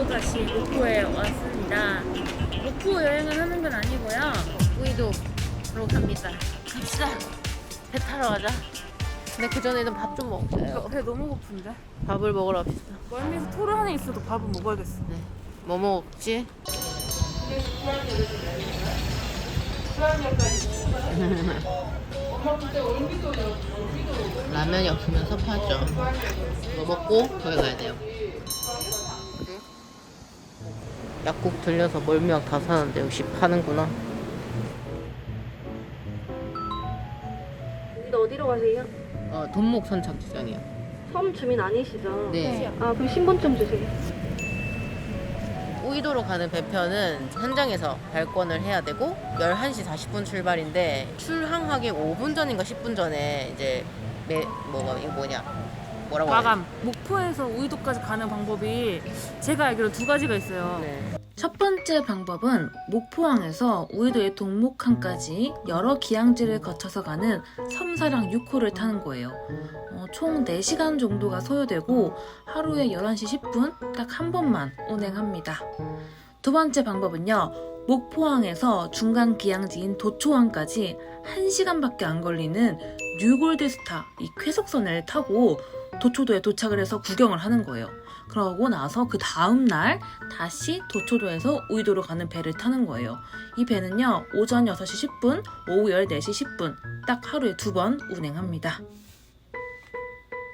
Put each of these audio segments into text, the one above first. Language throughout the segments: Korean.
또 다시 목포에 왔습니다. 목포 여행을 하는 건 아니고요. 우이도로 갑니다. 갑시다. 배 타러 가자. 근데 그 전에는 밥 좀 먹어요. 배 너무 고픈데? 밥을 먹으러 갑시다. 멀미에서 토를 하나 있어도 밥은 먹어야겠어. 네. 뭐 먹지? 라면이 없으면 섭하죠. 뭐 먹고 거기 가야 돼요. 약국 들려서 멀미약 다 사는데 역시 파는구나. 여기가 어디로 가세요? 어, 돈목 선착지장이요. 섬 주민 아니시죠? 네. 아 그럼 신분증 주세요. 우이도로 가는 배편은 현장에서 발권을 해야 되고 11시 40분 출발인데 출항하기 5분 전인가 10분 전에 이제 매, 뭐가 이거 뭐냐 뭐라고 마감. 목포에서 우이도까지 가는 방법이 제가 알기로 두 가지가 있어요. 네. 첫 번째 방법은 목포항에서 우이도의 동목항까지 여러 기항지를 거쳐서 가는 섬사랑 6호를 타는 거예요. 어, 총 4시간 정도가 소요되고 하루에 11시 10분 딱 한 번만 운행합니다. 두 번째 방법은요. 목포항에서 중간 기항지인 도초항까지 1시간밖에 안 걸리는 뉴골드스타 이 쾌속선을 타고 도초도에 도착을 해서 구경을 하는 거예요. 그러고 나서 그 다음 날 다시 도초도에서 우이도로 가는 배를 타는 거예요. 이 배는요, 오전 6시 10분, 오후 14시 10분, 딱 하루에 두 번 운행합니다.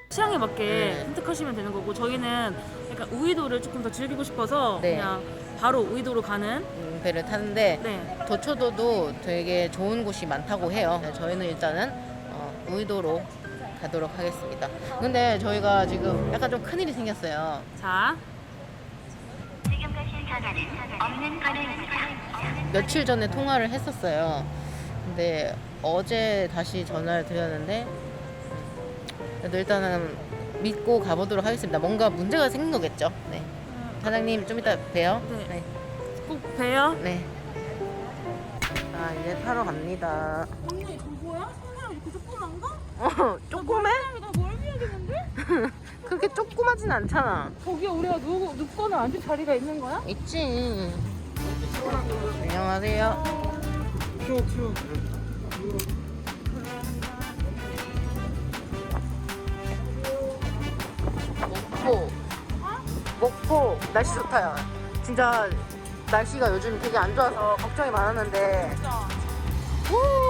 취향에 맞게 네. 선택하시면 되는 거고 저희는 약간 우이도를 조금 더 즐기고 싶어서 네. 그냥 바로 우이도로 가는 음, 배를 타는데 네. 도초도도 되게 좋은 곳이 많다고 해요. 네, 저희는 일단은 어, 우이도로 가도록 하겠습니다. 근데 저희가 지금 약간 좀 큰일이 생겼어요. 자, 지금 가신 전화는 없는 번호입니다. 며칠 전에 통화를 했었어요. 근데 어제 다시 전화를 드렸는데 그래도 일단은 믿고 가보도록 하겠습니다. 뭔가 문제가 생긴 거겠죠. 네. 사장님 좀 이따 봬요. 네. 꼭 봬요. 네. 아 이제 타러 갑니다. 언니 저 뭐야? 손이랑 이렇게 조그만가? 어 조그매? 나 멀미하겠는데? 그렇게 조그마진 않잖아. 거기에 우리가 누구, 눕거나 앉을 자리가 있는 거야? 있지. 안녕하세요. 목포. 목포 날씨 좋다요. 진짜 날씨가 요즘 되게 안 좋아서 걱정이 많았는데. 우!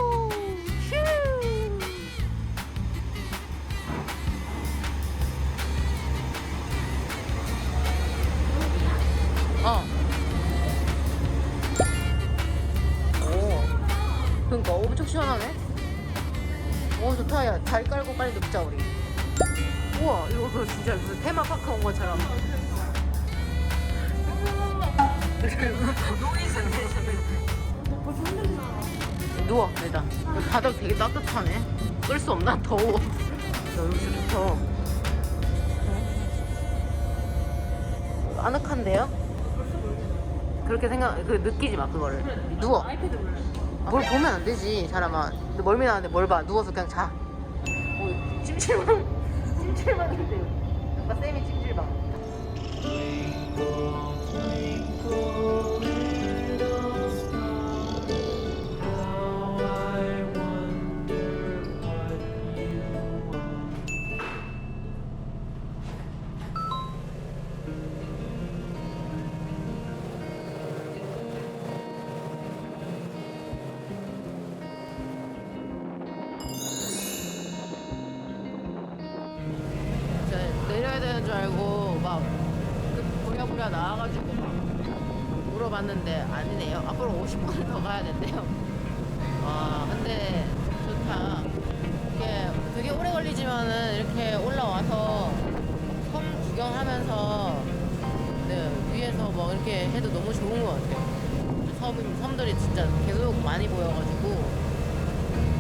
일단. 바닥 되게 따뜻하네. 끌 수 없나 더워. 야 여기 좋다. 아늑한데요? 그렇게 생각, 그 느끼지 마 그거를. 누워. 뭘 보면 안 되지 사람아. 너 멀미 나는데 뭘 봐? 누워서 그냥 자. 뭐 찜질방, 찜질방인데. 아까 쌤이 찜질방. 내려야 되는 줄 알고 막그 부랴부랴 나와가지고 막 물어봤는데 아니네요. 앞으로 50분을 더 가야 된대요. 와 근데 좋다. 이게 되게 오래 걸리지만은 이렇게 올라와서 섬 구경하면서 네, 위에서 뭐 이렇게 해도 너무 좋은 것 같아요. 섬, 섬들이 진짜 계속 많이 보여가지고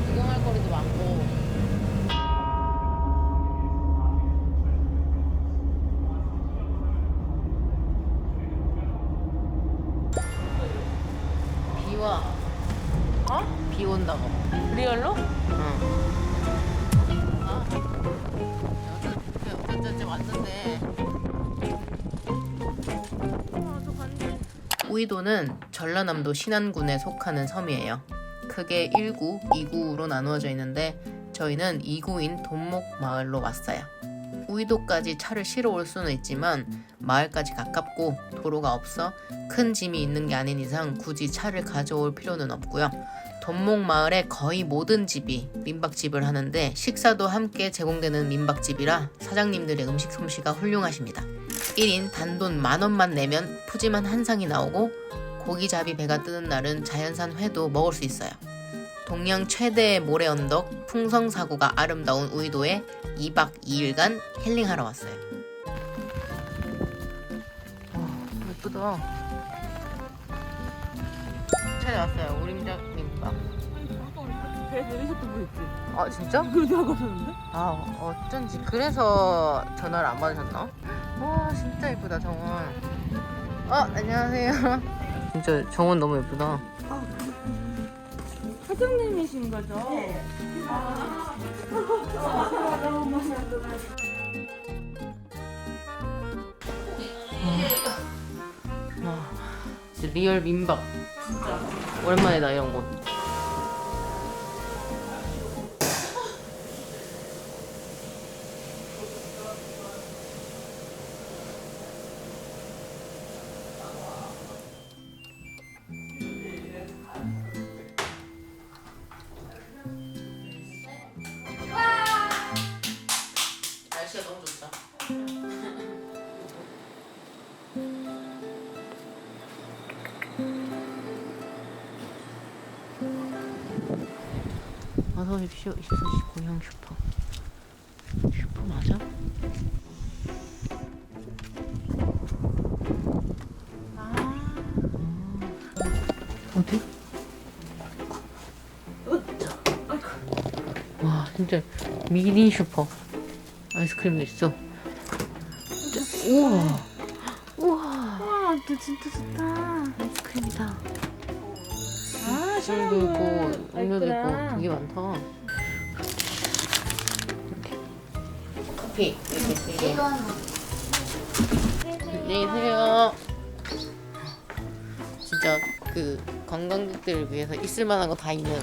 구경할 거리도 많고 우이도는 전라남도 신안군에 속하는 섬이에요. 크게 1구, 2구로 나누어져 있는데 저희는 2구인 돈목 마을로 왔어요. 우이도까지 차를 실어 올 수는 있지만 마을까지 가깝고 도로가 없어 큰 짐이 있는 게 아닌 이상 굳이 차를 가져올 필요는 없고요. 돈목 마을의 거의 모든 집이 민박집을 하는데 식사도 함께 제공되는 민박집이라 사장님들의 음식 솜씨가 훌륭하십니다. 1인 단돈 만 원만 내면 푸짐한 한상이 나오고 고기잡이 배가 뜨는 날은 자연산 회도 먹을 수 있어요. 동양 최대의 모래 언덕 풍성사구가 아름다운 우이도에 2박 2일간 힐링하러 왔어요. 와, 예쁘다. 찾아왔어요. 우림자 내리셨던 거 있지? 아 진짜? 그렇게 하셨는데? 아 어쩐지 그래서 전화를 안 받으셨나? 와 진짜 예쁘다 정원. 어 안녕하세요. 진짜 정원 너무 예쁘다. 사장님이신 거죠? 와 진짜 리얼 민박. 오랜만이다 이런 곳. 어서 오십시오. 24시 고향 슈퍼. 슈퍼 맞아? 어디? 와 진짜 미니 슈퍼 아이스크림도 있어 진짜 우와 우와 와, 너 진짜 좋다. 아이스크림이다 아, 술도 있고 음료도 있고. 되게 많다. 커피 이렇게. 이게 안녕히 계세요 진짜 그 관광객들을 위해서 있을 만한 거 다 있는.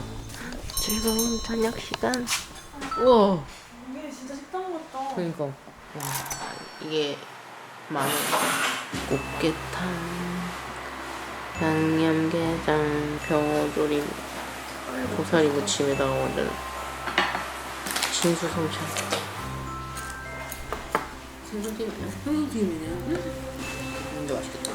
즐거운 저녁 시간. 우와. 이게 진짜 식당 같다. 그니까. 와 이게 마늘 꽃게탕 양념게장 병어조림 고사리 무침에다가 완전 진수 성찬 생선튀김이야? 생선튀김이네요. 진짜 맛있겠다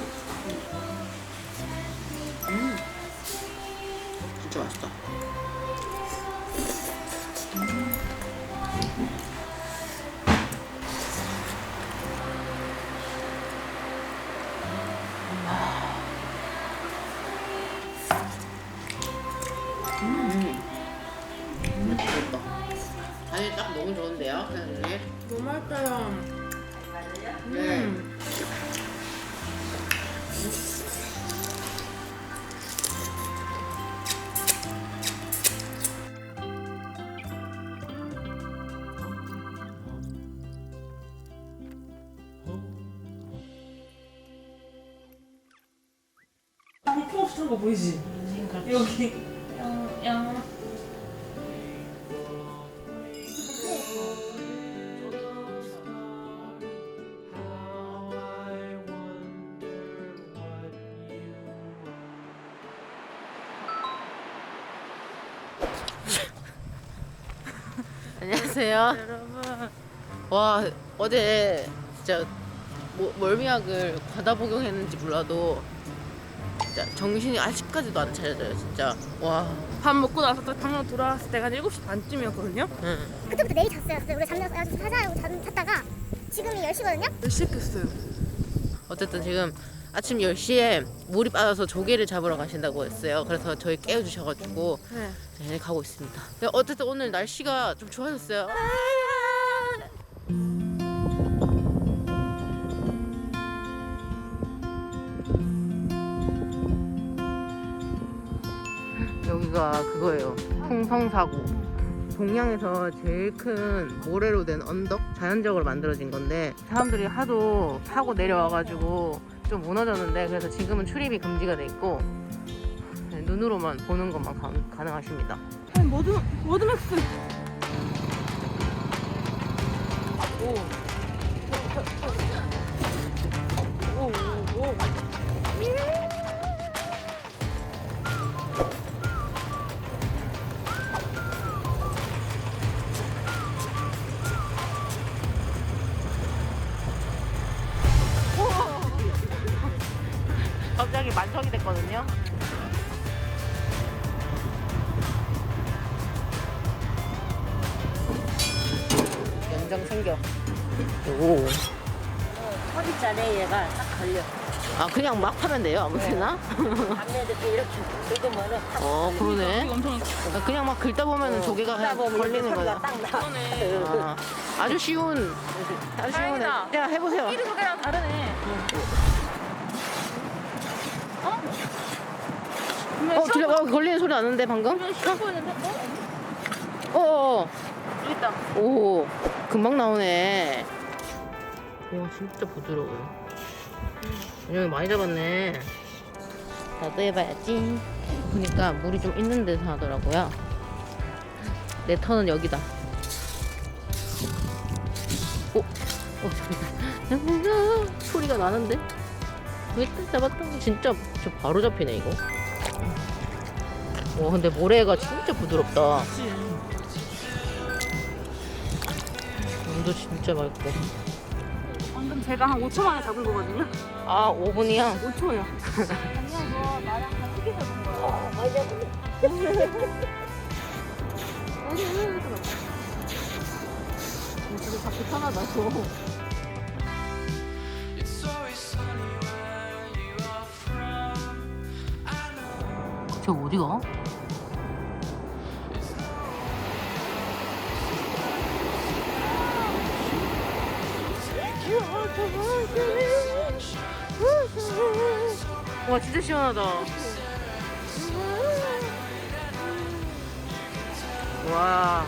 맛있어요. 네. 부품 없이 탄거 보이지? 여기. 안녕하세요 여러분. 와 어제 진짜 뭐, 멀미약을 과다 복용했는지 몰라도 진짜 정신이 아직까지도 안 차려져요 진짜 와 밥 먹고 나서 또 방으로 돌아왔을 때가 한 7시 반쯤이었거든요? 응. 그때부터 내일 잤어요. 그때 우리 잠자서 사자고 잠 잤다가 지금이 10시거든요. 몇 시에 깼어요? 어쨌든 지금 아침 10시에 물이 빠져서 조개를 잡으러 가신다고 했어요 그래서 저희 깨워주셔가지고 네. 네, 가고 있습니다 근데 어쨌든 오늘 날씨가 좀 좋아졌어요 여기가 그거예요. 풍성사고. 동양에서 제일 큰 모래로 된 언덕 자연적으로 만들어진 건데 사람들이 하도 타고 내려와가지고 좀 무너졌는데 그래서 지금은 출입이 금지가 돼 있고 네, 눈으로만 보는 것만 가, 가능하십니다. 모든 모든맥스. 갑 그냥 막 하면 돼요 아무 데나? 밤에 이렇게 이렇게 긁으면은 탁어 그러네. 아, 그냥 막 긁다 보면 조개가 긁다 보면 걸리는 이렇게 거야. 소리가 딱 나. 아, 아주 쉬운. 아주 쉬운. 다행이다. 자 해보세요. 끼리 소개랑 다르네. 어 들려? 어, 걸리는 소리 나는데 방금? 쉬워 보이는데? 어? 어. 어. 여기 있다. 오 금방 나오네. 와 진짜 부드러워요. 여기 많이 잡았네. 나도 해봐야지. 보니까 물이 좀 있는 데서 하더라고요. 내 턴은 여기다. 오, 어 저기다. 소리가 나는데? 왜 잡았던 거 진짜 저 바로 잡히네 이거. 와 근데 모래가 진짜 부드럽다. 물도 진짜 맑고. 방금 제가 한 5초 만에 잡은 거거든요. 아 5분이야? 5초요. 저거 잡기 편하다 저. 저 어디가? 와 진짜 시원하다. 와.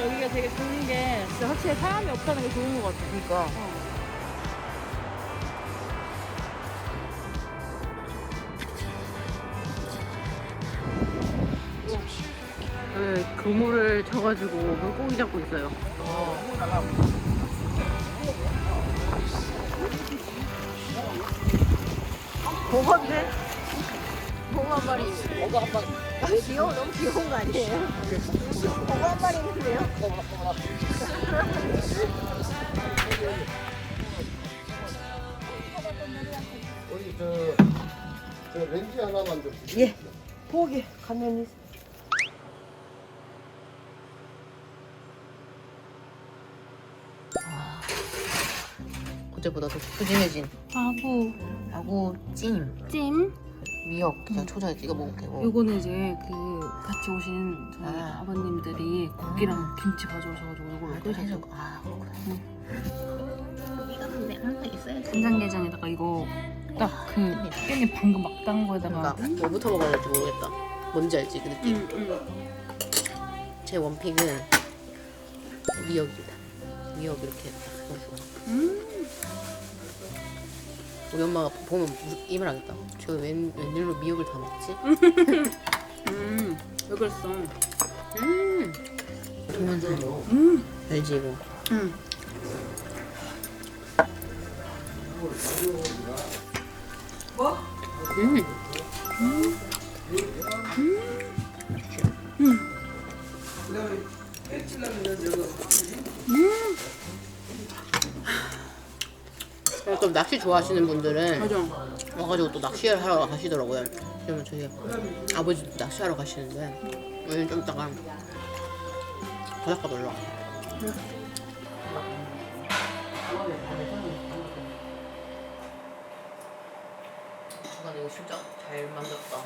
여기가 되게 좋은 게 진짜 확실히 사람이 없다는 게 좋은 것 같아. 그러니까. 네, 그물을 쳐가지고 물고기 잡고 있어요. 보건데? 보고 한 마리. 보고 한 마리. 왜 귀여워? 너무 귀여운 거 아니에요? 보고 한 마리 있는데요? 우리 저, 저 렌즈 하나만 좀 주세요. 예. 보기 가면이 어제보다 더 푸짐해진 하고 하고 찜, 찜. 미역 그냥 초장에 찍어 먹을게요. 요거는 이제 그 같이 오신 저희 아. 아. 버님들이 고기랑 김치 가져오셔가지고 이걸로 끓여서 아, 그렇구나. 이거 근데 항상 있어야지. 간장게장에다가 이거 딱 그 깻잎 방금 막 딴 거에다가 그러니까 뭐부터 먹어야 될지 모르겠다. 뭔지 알지 그 느낌. 응, 응. 제 원픽은 미역입니다. 미역 이렇게 딱 해가지고. 음. 우리 엄마가 보면 무- 입을 하겠다. 저 웬, 웬일로 미역을 다 먹지? 음. 왜 그랬어? 음. 동원사. 음. 알지 이거. 응. 음. 음. 또 낚시 좋아하시는 분들은 맞아. 와가지고 또 낚시를 하러 가시더라고요. 그러면 저희 아버지도 낚시하러 가시는데 오늘 좀 이따가 바닷가 놀러 가요. 아, 이거 진짜 잘 만들었다.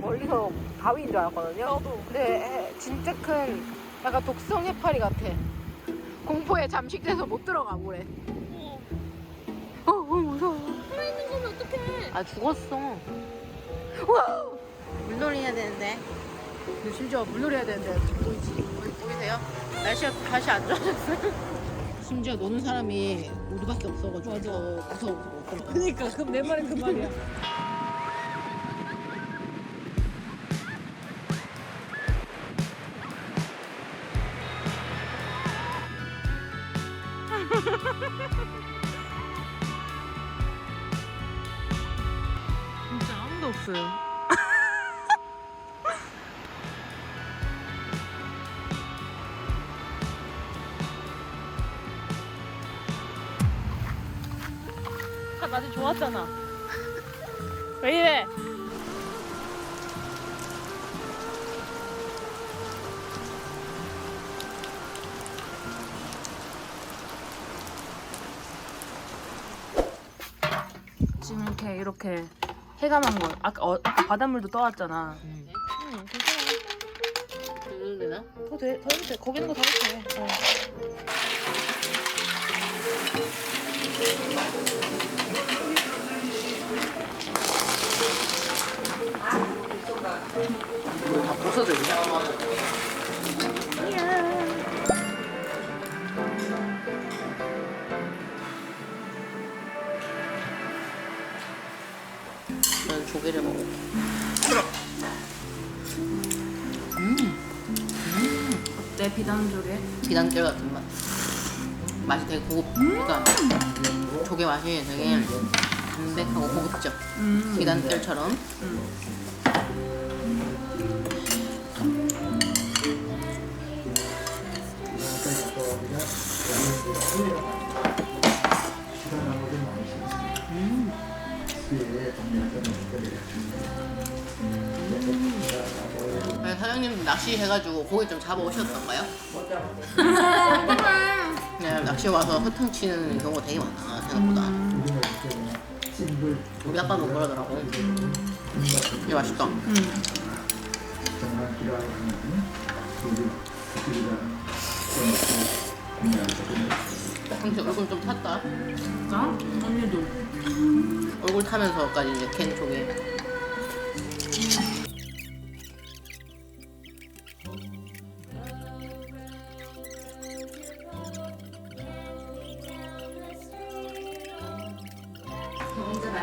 멀리서 바위인 줄 알았거든요. 근데 진짜 큰 약간 독성 해파리 같아. 공포에 잠식돼서 못 들어가 물에. 어, 어 무서워. 살아있는 거면 어떡해? 아 죽었어. 와 물놀이 해야 되는데. 근데 심지어 물놀이 해야 되는데 보이지? 보이, 보이세요? 날씨가 다시 안 좋아졌어요. 심지어 노는 사람이 우리밖에 없어가지고 맞아. 무서워 무서워. 그니까 그럼 내 말은 그 말이야. 낮에 좋았잖아. 왜 이래? 지금 이렇게 이렇게 해가 난 거. 아까 어, 아까 바닷물도 떠왔잖아. 응, 괜찮아. 들려도 되나? 더 돼, 더 해도 돼. 거기 있는 거 다 해도 돼. 어. 고급. 그러니까 조개 맛이 되게 담백하고 고급져. 비단결처럼. 아니, 사장님 낚시 해가지고 고기 좀 잡아 오셨던가요? 네, 낚시 와서 허탕 치는 경우가 되게 많아 생각보다. 우리 아빠도 그러더라고. 이게 맛있다. 형제 얼굴 좀 탔다. 진짜? 언니도. 얼굴 타면서까지 이제 캔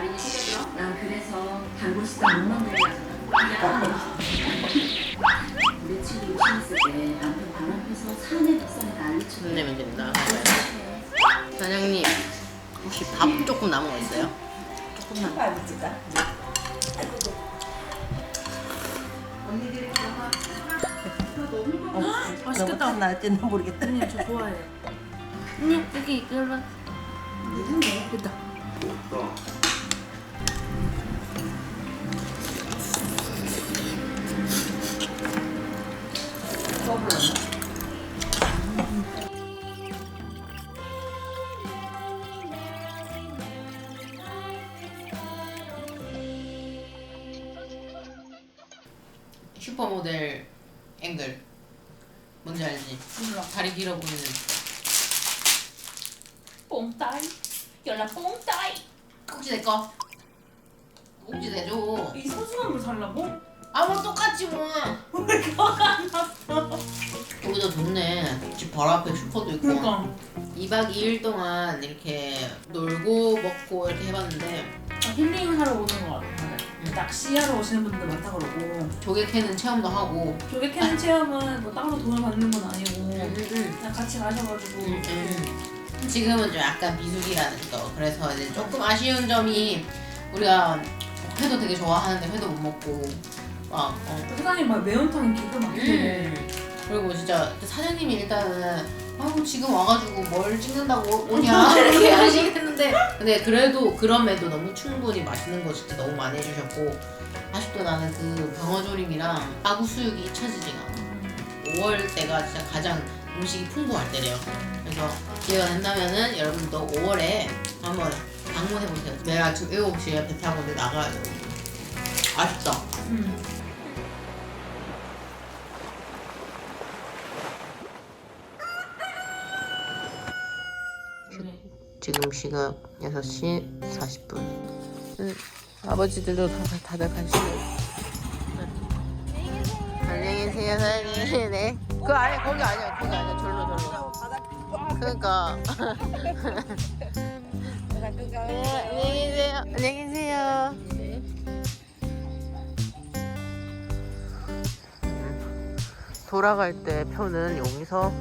조개. 난 그래서 단골 식당 못 만들게 우리 친구 신었을 때 남편 방 앞에서 사내 백성에 난리치고 손내면 된다. 사장님 혹시 밥 조금 남은 거 있어요? 조금만. 맛있겠다. 나할지는 모르겠다. 언니 저 좋아해. 언니 여기 이걸로 됐다. 보이는 뽕따이. 연락 뽕따이. 꼭지 내꺼 꼭지 내줘 이 소중한 걸 살라고? 아뭐 똑같지 뭐 여기도 좋네 집 바로 앞에 슈퍼도 있고 그러니까. 2박 2일 동안 이렇게 놀고 먹고 이렇게 해봤는데 힐링하러 오는 거 같아. 낚시하러 오시는 분들 많다 그러고 조개 캐는 체험도 하고 조개 캐는 체험은 뭐 따로 돈을 받는 건 아니고 음, 음. 그냥 같이 가셔가지고 음, 음. 지금은 좀 약간 미숙이라는 거 그래서 이제 조금 아쉬운 점이 우리가 회도 되게 좋아하는데 회도 못 먹고 막 어, 사장님 막 매운탕이 기가 막히네. 음. 그리고 진짜 사장님이 일단은 아우 지금 와가지고 뭘 찍는다고 오냐? 이렇게 하시긴 했는데. 근데 그래도 그럼에도 너무 충분히 맛있는 거 진짜 너무 많이 해주셨고 아직도 나는 그 병어조림이랑 아구 수육이 잊혀지지가 않아. 5월 때가 진짜 가장 음식이 풍부할 때래요. 그래서 기회가 된다면은 여러분도 5월에 한번 방문해보세요. 내가 아침 7시에 배 타고 나가야 돼 아쉽다. 음. 지금 시각 6시 40분. 응, 아버지들도 다, 다들 가시네. 안녕히 계세요, 사장님. 네. 그 아니, 거기 아니야. 거기 아니야. 절로, 절로. 그러니까. 네, 안녕히 계세요. 안녕히 계세요. 돌아갈 때 표는 여기서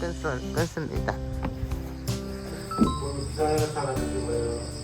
끊습, 끊습니다. 我们刚才看了新闻。